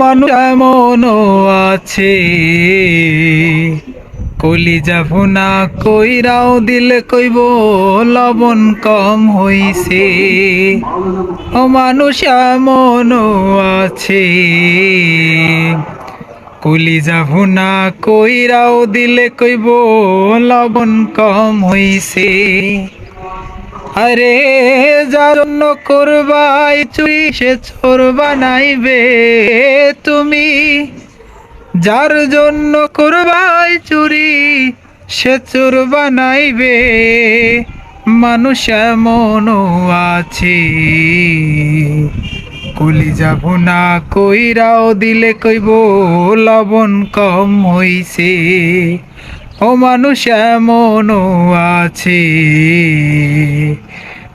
মানুষ এমনও আছে। কলি যাব না কইরাও দিলে কইব, লবণ কম হইছে। ও মানুষ এমনও আছে। কলি যাব না কইরাও দিলে কইব, লবণ কম হইছে। আরে যার জন্য করবাই, চুরি সে চোর বানাইবে তুমি। যার জন্য করবাই, চুরি সে চোর বানাইবে। মানুষ এমনও আছে। কলি যাব না কইরাও দিলে কইব, লবণ কম হইছে। ও মানুষ এমনও আছে।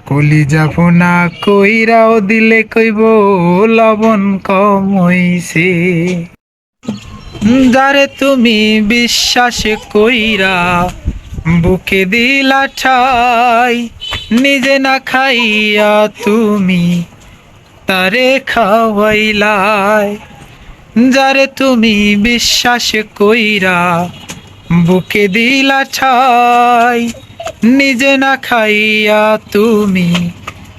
কলি যাব না কইরাও দিলে কইব, লবণ কম হইছে যারে তুমি বিশ্বাস কইরা বুকে দিলা ঠাই, নিজে না খাইয়া তুমি তারে খাওয়াইলাই। যারে তুমি বিশ্বাস কইরা বুকে দিলা ঠাই নিজে না খাইয়া তুমি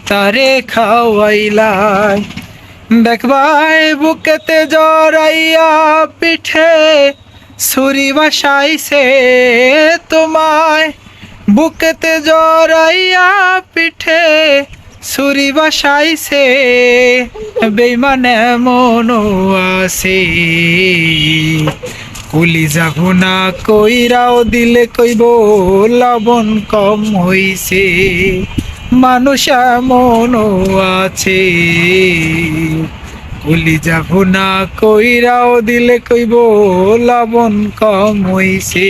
তারে খাওয়াইলাই। দেখবাই বুকেতে জড়াইয়া পিঠে ছুরি বাসাইছে তোমায়। বুকেতে জড়াইয়া পিঠে ছুরি বাসাইছে, বেইমানে মনো আছে। কুলি যাব না কইরাও দিলে কইব, লবণ কম হইছে। মানুষ এমন আছে। কুলি যাব না কইরাও দিলে কইব, লবণ কম হইছে।